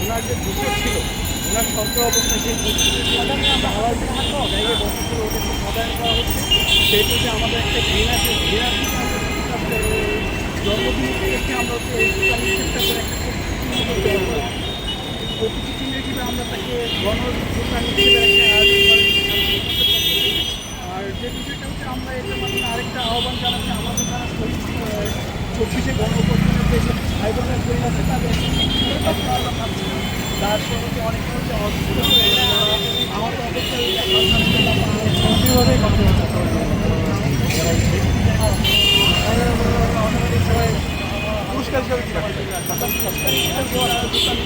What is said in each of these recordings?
ওনার যে ছিল ওনার সরকার অবস্থায় সেই জায়গায় সেটা যে আমাদের একটা ঘৃণা আমরা তো এই চেষ্টা করে আর যে বিষয়টা হচ্ছে আমরা এটার মাধ্যমে আরেকটা আহ্বান জানাচ্ছি, আমাদের চব্বিশে গণঅভ্যুত্থানের বোনের শহীদ আছে তাদের। তার সঙ্গে অনেক হচ্ছে অসুস্থ হয়ে আমার অবস্থায়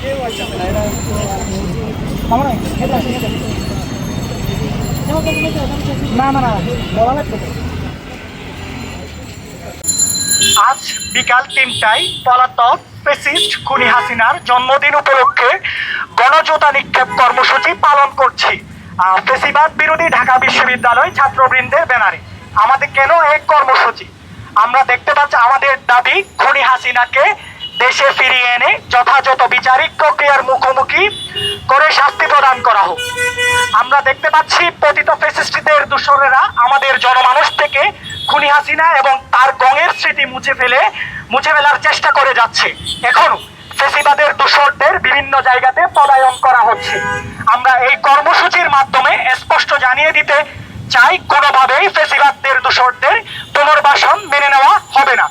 কেউ আছে না না না বলা লাগবে। আজ বিকাল তিনটায় পলাতক ফেসিস্ট খুনি হাসিনার জন্মদিন উপলক্ষে গণজোতা নিক্ষেপ কর্মসূচি পালন করছি। ফেসিবাদ বিরোধী ঢাকা বিশ্ববিদ্যালয় ছাত্রবৃন্দের ব্যানারে। আমাদের কেন এক কর্মসূচি? আমরা দেখতে পাচ্ছি আমাদের দাবি, খুনি হাসিনাকে দেশে ফিরিয়ে এনে যথাযথ বিচারিক প্রক্রিয়ার মুখোমুখি করে শাস্তি প্রদান করা হোক। আমরা দেখতে পাচ্ছি, পতিত ফেসিস্টদের দূষরেরা আমাদের জনমানুষ থেকে খুনি হাসিনা এবং তার গঙের স্মৃতি মুছে ফেলে, মুছে ফেলার চেষ্টা করে যাচ্ছে। এখনও ফেসিবাদের দূষরদের বিভিন্ন জায়গাতে পদায়ন করা হচ্ছে। আমরা এই কর্মসূচির মাধ্যমে স্পষ্ট জানিয়ে দিতে চাই, কোনোভাবেই ফেসিবাদদের দূষরদের পুনর্বাসন মেনে নেওয়া হবে না।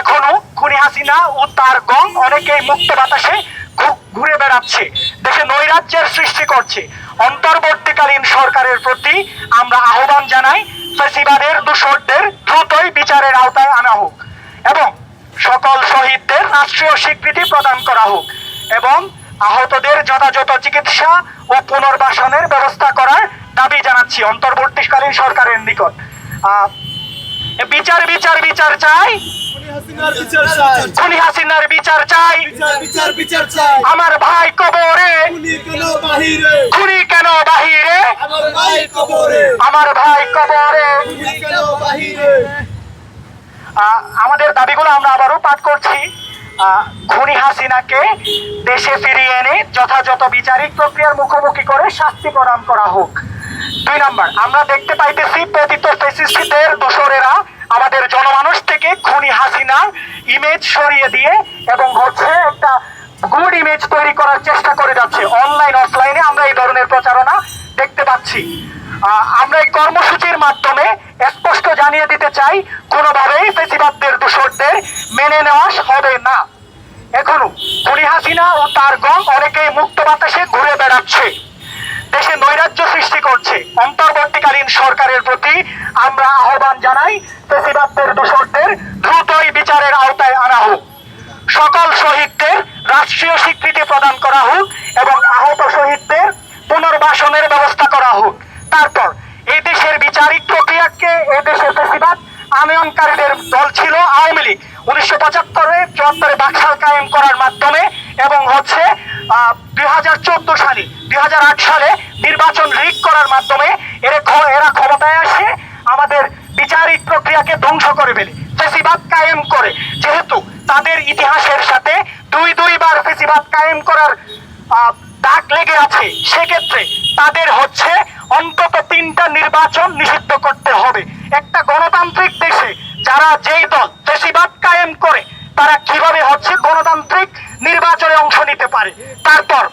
এখনও খুনি হাসিনা ও তার গং অনেকেই মুক্ত বাতাসে ঘুরে বেড়াচ্ছে, দেশে নৈরাজ্যের সৃষ্টি করছে। অন্তর্বর্তীকালীন সরকারের প্রতি আমরা আহ্বান জানাই ফেসিবাদের দূষকদের দ্রুতই বিচারের আওতায় আনা হোক এবং সকল শহীদদের রাষ্ট্রীয় স্বীকৃতি প্রদান করা হোক এবং আহতদের যথাযথ চিকিৎসা ও পুনর্বাসনের ব্যবস্থা করার দাবি জানাচ্ছি অন্তর্বর্তীকালীন সরকারের নিকট। বিচার বিচার বিচার চাই। খুনি হাসিনার বিচার চাই। বিচার বিচার চাই। আমার ভাই কবরে। খুনি কেন বাহিরে? আমার ভাই কবরে। আমার ভাই কবরে। কেন বাহিরে? আমাদের দাবিগুলো আমরা আবারও পাঠ করছি। আহ, খুনি হাসিনাকে দেশে ফিরিয়ে এনে যথাযথ বিচারিক প্রক্রিয়ার মুখোমুখি করে শাস্তি প্রদান করা হোক। দুই নাম্বার আমরা দেখতে পাইতেছি পতিত ফেসিস্টদের দোসরেরা আমাদের জনমানুষ থেকে খুনি হাসিনা ইমেজ সরিয়ে দিয়ে এবং হচ্ছে একটা গুড ইমেজ তৈরি করার চেষ্টা করে যাচ্ছে। অনলাইন অফলাইনে আমরা এই ধরনের প্রচারণা দেখতে পাচ্ছি। আমরা এই কর্মসূচির মাধ্যমে স্পষ্ট জানিয়ে দিতে চাই, কোনোভাবেই ফেসিবাদদের, দূষরদের মেনে নেওয়া হবে না। এখনও খুনি হাসিনা ও তার গং অনেকেই মুক্ত বাতাসে ঘুরে বেড়াচ্ছে। দেশে নৈরাজ্য সৃষ্টি করছে। অন্তর্বর্তীকালীন সরকারের প্রতি আমরা আহ্বান জানাই ফেসিবাদদের দূষরদের দ্রুতই বিচারের আওতায় আনা হোক। সকল শহীদদের রাষ্ট্রীয় স্বীকৃতি প্রদান করা হোক এবং আহত শহীদদের পুনর্বাসনের ব্যবস্থা করা হোক। তারপর এই দেশের বিচারিক প্রক্রিয়াকে এই দেশের ফেসিবাদ আনয়নকারীদের দল ছিল আওয়ামী লীগ। উনিশশো পঁচাত্তরে চুয়াত্তরে বাকশাল কায়েম করার মাধ্যমে এবং হচ্ছে দুই হাজার চোদ্দ সালে, দুই হাজার আট সালে নির্বাচন রিগ করার মাধ্যমে এরা এরা ক্ষমতায় আসে, আমাদের বিচারিক প্রক্রিয়াকে ধ্বংস করে ফেলে, ফেসিবাদ কায়েম করে। যেহেতু তাদের ইতিহাসের সাথে দুই দুইবার ফেসিবাদ কায়েম করার দাগ লেগে আছে, সেক্ষেত্রে তাদের হচ্ছে অন্তত তিনটা নির্বাচন নিষিদ্ধ করতে হবে। একটা গণতান্ত্রিক দেশে যারা যেই দল ফেসিবাদ কায়েম করে, তারা কীভাবে হচ্ছে গণতান্ত্রিক নির্বাচনে অংশ নিতে পারে? তারপর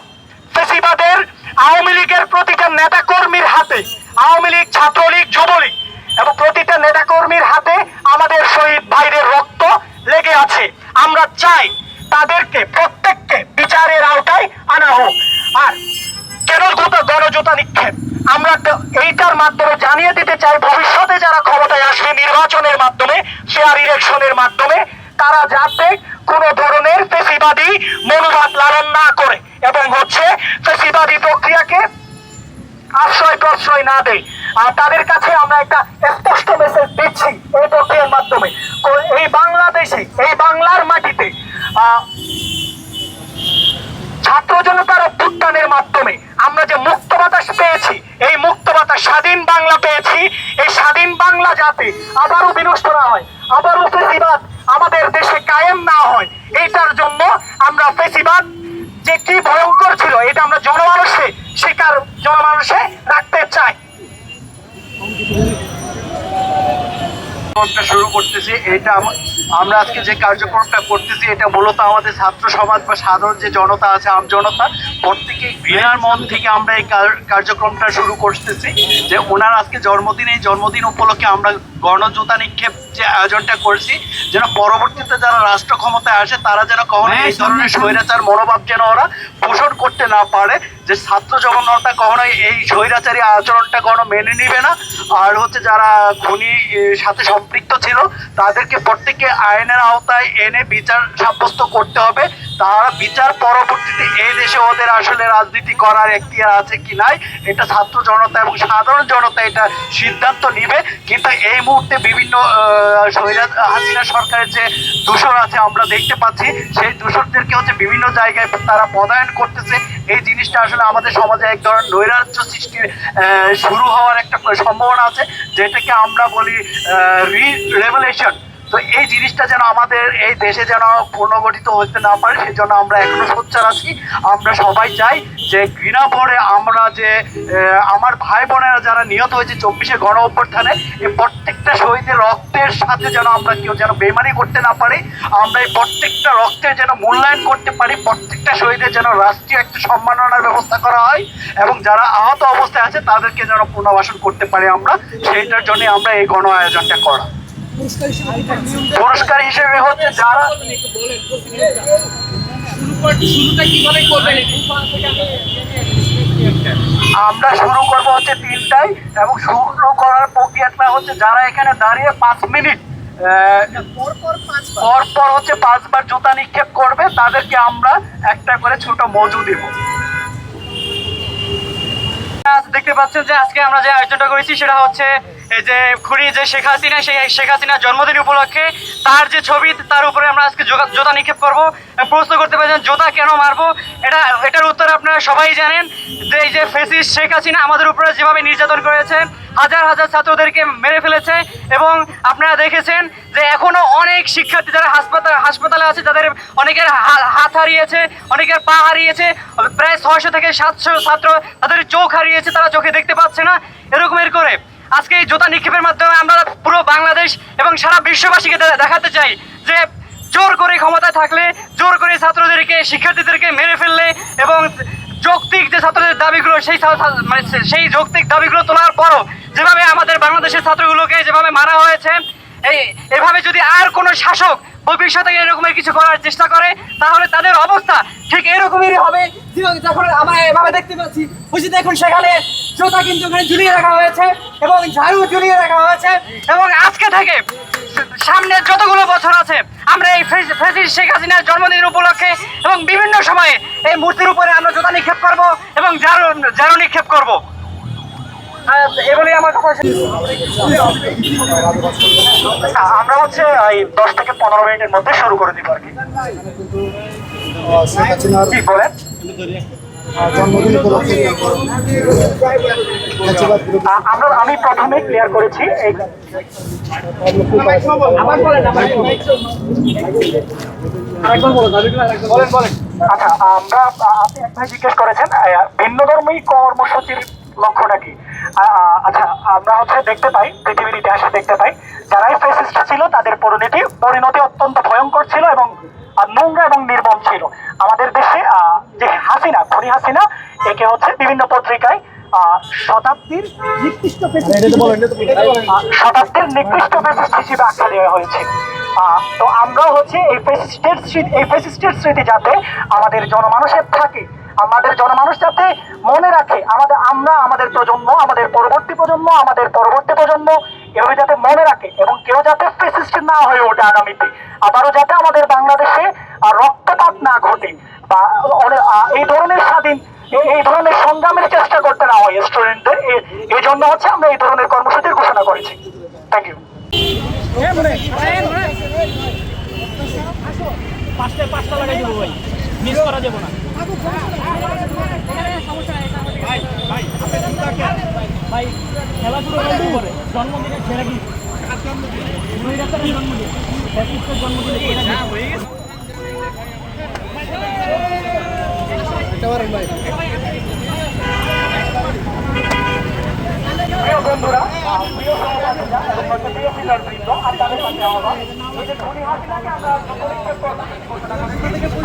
ফেসিবাদের আওয়ামী লীগের প্রতিটা নেতা কর্মীর হাতে, আওয়ামী লীগ, ছাত্রলীগ, যুবলীগ, এবং প্রতিটা নেতা কর্মীর হাতে আমাদের শহীদ ভাইদের রক্ত লেগে আছে। আমরা চাই তাদেরকে, প্রত্যেককে বিচারের আওতায় আনা হোক। আর কেন গণজোতা নিক্ষেপ। আমরা এইটার মাধ্যমে জানিয়ে দিতে চাই, ভবিষ্যতে যারা ক্ষমতায় আসবে নির্বাচনের মাধ্যমে ফেয়ার ইলেকশনের মাধ্যমে, তারা যাতে কোনো ধরনের ফেসিবাদী মনোভাব লালন না করে। এবং হচ্ছে ফেসিবাদী প্রক্রিয়াকে আশ্রয় প্রশ্রয় না দেয় আর তাদের কাছে আমরা একটা স্পষ্ট মেসেজ দিচ্ছি এই প্রক্রিয়ার মাধ্যমে। এই বাংলাদেশে, এই বাংলার মাটিতে ছাত্র জনতার অভ্যুত্থানের মাধ্যমে আমরা যে মুক্ত বাতাস পেয়েছি, এই মুক্ত বাতাস স্বাধীন বাংলা পেয়েছি। এই স্বাধীন বাংলা যাতে আবারও বিনষ্ট না হয়, আবারও কার্যক্রমটা শুরু করতেছি, এটা আমরা আজকে যে কার্যক্রমটা করতেছি, এটা মূলত আমাদের ছাত্র সমাজ বা সাধারণ যে জনতা আছে, আম জনতা প্রত্যেকে ঘৃণার মন থেকে আমরা এই কার্যক্রমটা শুরু করতেছি, যে ওনার আজকে জন্মদিন, এই জন্মদিন উপলক্ষে আমরা গণজোতা নিক্ষেপ যে আয়োজনটা করছি যেন পরবর্তীতে যারা রাষ্ট্র ক্ষমতায় আসে তারা যেন কখনো এই ধরনের স্বৈরাচার মনোভাব যেন ওরা পোষণ করতে না পারে যে ছাত্র জগন্নতা কখনোই এই স্বৈরাচারী আচরণটা কখনো মেনে নিবে না। আর হচ্ছে যারা খুনি সাথে সম্পৃক্ত ছিল তাদেরকে প্রত্যেককে আইনের আওতায় এনে বিচার সাব্যস্ত করতে হবে। তারা বিচার পরবর্তীতে এই দেশে ওদের আসলে রাজনীতি করার এখতিয়ার আছে কি নাই এটা ছাত্র জনতা এবং সাধারণ জনতা এটা সিদ্ধান্ত নিবে। কিন্তু এই মুহূর্তে বিভিন্ন আহ, স্বৈরাজ হাসিনা সরকারের যে দূষণ আছে আমরা দেখতে পাচ্ছি সেই দূষণদেরকে হচ্ছে বিভিন্ন জায়গায় তারা পদায়ন করতেছে। এই জিনিসটা আসলে আমাদের সমাজে এক ধরনের নৈরাজ্য সৃষ্টির শুরু হওয়ার একটা সম্ভাবনা আছে যেটাকে আমরা বলি রি রেভুলেশন তো এই জিনিসটা যেন আমাদের এই দেশে যেন পুনর্গঠিত হতে না পারে, সেজন্য আমরা এখনও সোচ্চার আছি। আমরা সবাই চাই যে ঘৃণা ভরে আমরা যে আমার ভাই বোনেরা যারা নিহত হয়েছে চব্বিশে গণ অভ্যর্থানে এই প্রত্যেকটা শহীদের রক্তের সাথে যেন আমরা কেউ যেন বেমানি করতে না পারি, আমরা এই প্রত্যেকটা রক্তের যেন মূল্যায়ন করতে পারি, প্রত্যেকটা শহীদের যেন রাষ্ট্রীয় একটা সম্মাননার ব্যবস্থা করা হয় এবং যারা আহত অবস্থায় আছে তাদেরকে যেন পুনর্বাসন করতে পারি আমরা। সেইটার জন্য আমরা এই গণ আয়োজনটা করা। পুরস্কার হিসেবে হচ্ছে যারা শুরুটা কীভাবে করবেন? আমরা শুরু করব হচ্ছে তিনটায় এবং শুরু করার প্রক্রিয়াটা হচ্ছে যারা এখানে দাঁড়িয়ে পাঁচ মিনিট আহ, পর পর হচ্ছে পাঁচবার জুতা নিক্ষেপ করবে তাদেরকে আমরা একটা করে ছোট মজু দিব। আজ দেখতে পাচ্ছেন যে আজকে আমরা যে আয়োজনটা করেছি সেটা হচ্ছে যে খুঁড়ি যে শেখ হাসিনা, সেই শেখ হাসিনার জন্মদিন উপলক্ষে তার যে ছবি, তার উপরে আমরা আজকে জোতা নিক্ষেপ করব। প্রশ্ন করতে পারছেন জোতা কেন মারবো? এটা, এটার উত্তর আপনারা সবাই জানেন। যে এই যে ফেসিস শেখ হাসিনা আমাদের উপরে যেভাবে নির্যাতন করেছেন হাজার হাজার ছাত্রদেরকে মেরে ফেলেছে এবং আপনারা দেখেছেন যে এখনও অনেক শিক্ষার্থী যারা হাসপাতাল, হাসপাতালে আছে, যাদের অনেকের হাত হারিয়েছে, অনেকের পা হারিয়েছে, প্রায় ছয়শো থেকে সাতশো ছাত্র তাদের চোখ হারিয়েছে, তারা চোখে দেখতে পাচ্ছে না। এরকমের করে আজকে এই জোতা নিক্ষেপের মাধ্যমে আমরা পুরো বাংলাদেশ এবং সারা বিশ্ববাসীকে দেখাতে চাই যে জোর করে ক্ষমতায় থাকলে, জোর করে ছাত্রদেরকে, শিক্ষার্থীদেরকে মেরে ফেললে এবং যৌক্তিক যে ছাত্রদের দাবিগুলো, সেই মানে সেই যৌক্তিক দাবিগুলো তোলার পরও যেভাবে আমাদের বাংলাদেশের ছাত্রগুলোকে যেভাবে মারা হয়েছে, এই এভাবে যদি আর কোনো শাসক ভবিষ্যতে এরকমের কিছু করার চেষ্টা করে, তাহলে তাদের অবস্থা ঠিক এরকমই হবে। যখন আমরা এভাবে দেখতে পাচ্ছি, বুঝি দেখুন সেখানে জোতা কিন্তু ওখানে ঝুলিয়ে রাখা হয়েছে এবং ঝাড়ু ঝুলিয়ে রাখা হয়েছে এবং আজকে থেকে সামনে যতগুলো বছর আছে, আমরা এই ফেসিস শেখ হাসিনার জন্মদিন উপলক্ষে এবং বিভিন্ন সময়ে এই মূর্তির উপরে আমরা জোতা নিক্ষেপ করব এবং ঝাড়ু ঝাড়ু নিক্ষেপ করব। এগুলি আমার কথা আচ্ছা, আমরা হচ্ছে এই দশ থেকে পনেরো মিনিটের মধ্যে শুরু করে দিব আর কি। বলেন। আমরা আমি প্রথমে ক্লিয়ার করেছি আচ্ছা আমরা আপনি জিজ্ঞেস করেছেন ভিন্ন ধর্মী কর্মসূচির লক্ষ্যটা কি? আচ্ছা আমরা হচ্ছে দেখতে পাই পৃথিবীর ইতিহাসে দেখতে পাই যারাই ফেসিস্ট ছিল তাদের পরিণতি পরিণতি অত্যন্ত ভয়ঙ্কর ছিল এবং নোংরা এবং নির্মম ছিল। আমাদের দেশে যে হাসিনা খনি হাসিনা একে হচ্ছে বিভিন্ন পত্রিকায় শতাব্দীর নিকৃষ্ট শতাব্দীর নিকৃষ্ট ফ্যাসিস্ট হিসেবে আখ্যা দেওয়া হয়েছে। তো আমরা হচ্ছে এই ফ্যাসিস্টের স্মৃতি এই ফ্যাসিস্টের স্মৃতি যাতে আমাদের জনমানুষের থাকে। আমাদের জনমানুষ যাতে মনে রাখে, আমাদের আমরা, আমাদের প্রজন্ম, আমাদের পরবর্তী প্রজন্ম, আমাদের পরবর্তী প্রজন্ম, এভাবে যাতে মনে রাখে এবং কেউ যাতে ফ্যাসিস্ট না হয়ে ওঠে আগামীতে, আবারও যাতে আমাদের বাংলাদেশে রক্তপাত না ঘটে বা এই ধরনের স্বাধীন এই- ধরনের সংগ্রামের চেষ্টা করতে না হয় স্টুডেন্টদের এই জন্য হচ্ছে আমরা এই ধরনের কর্মসূচির ঘোষণা করেছি। থ্যাংক ইউ পাঁচটায় পাঁচটা লাগাই দেবো ভাই। মিস করা যাব না। ভাই খেলাধুলো করে জন্মদিনে ছেড়ে কি স্বৈরাচারের জন্মদিন ফ্যাসিস্টের জন্মদিন এটা প্রিয় বন্ধুরা প্রিয় সহপাঠীরা এবং হচ্ছে প্রিয় পিলারবৃন্দ আপনাদের কাছে আহ্বান এই যে খুনি হাসিনাকে আমরা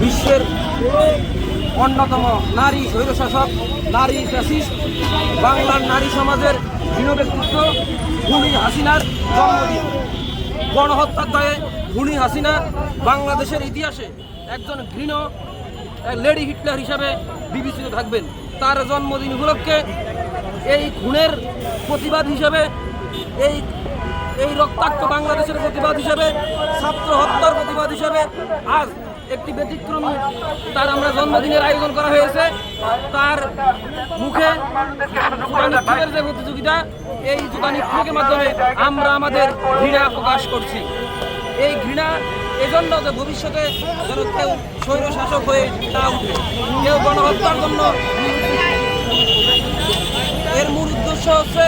বিশ্বের অন্যতম নারী স্বৈরশাসক নারী ফ্যাসিস্ট বাংলার নারী সমাজের ঘৃণ ব্যক্তিত্ব খুনি হাসিনার জন্মদিন। গণহত্যার দায়ে খুনি হাসিনা বাংলাদেশের ইতিহাসে একজন ঘৃণ লেডি হিটলার হিসাবে বিবেচিত থাকবেন। তার জন্মদিন উপলক্ষে এই খুনের প্রতিবাদ হিসাবে, এই এই রক্তাক্ত বাংলাদেশের প্রতিবাদ হিসাবে, ছাত্র হত্যার প্রতিবাদ হিসাবে আজ একটি ব্যতিক্রমী তার আমরা জন্মদিনের আয়োজন করা হয়েছে। তার মুখে যে প্রতিযোগিতা, এই জুতা নিক্ষেপের মাধ্যমে আমরা আমাদের ঘৃণা প্রকাশ করছি। এই ঘৃণা এজন্য যে ভবিষ্যতে যেন কেউ স্বৈর শাসক হয়ে না উঠে, কেউ গণহত্যার জন্য এর মূল উদ্দেশ্য হচ্ছে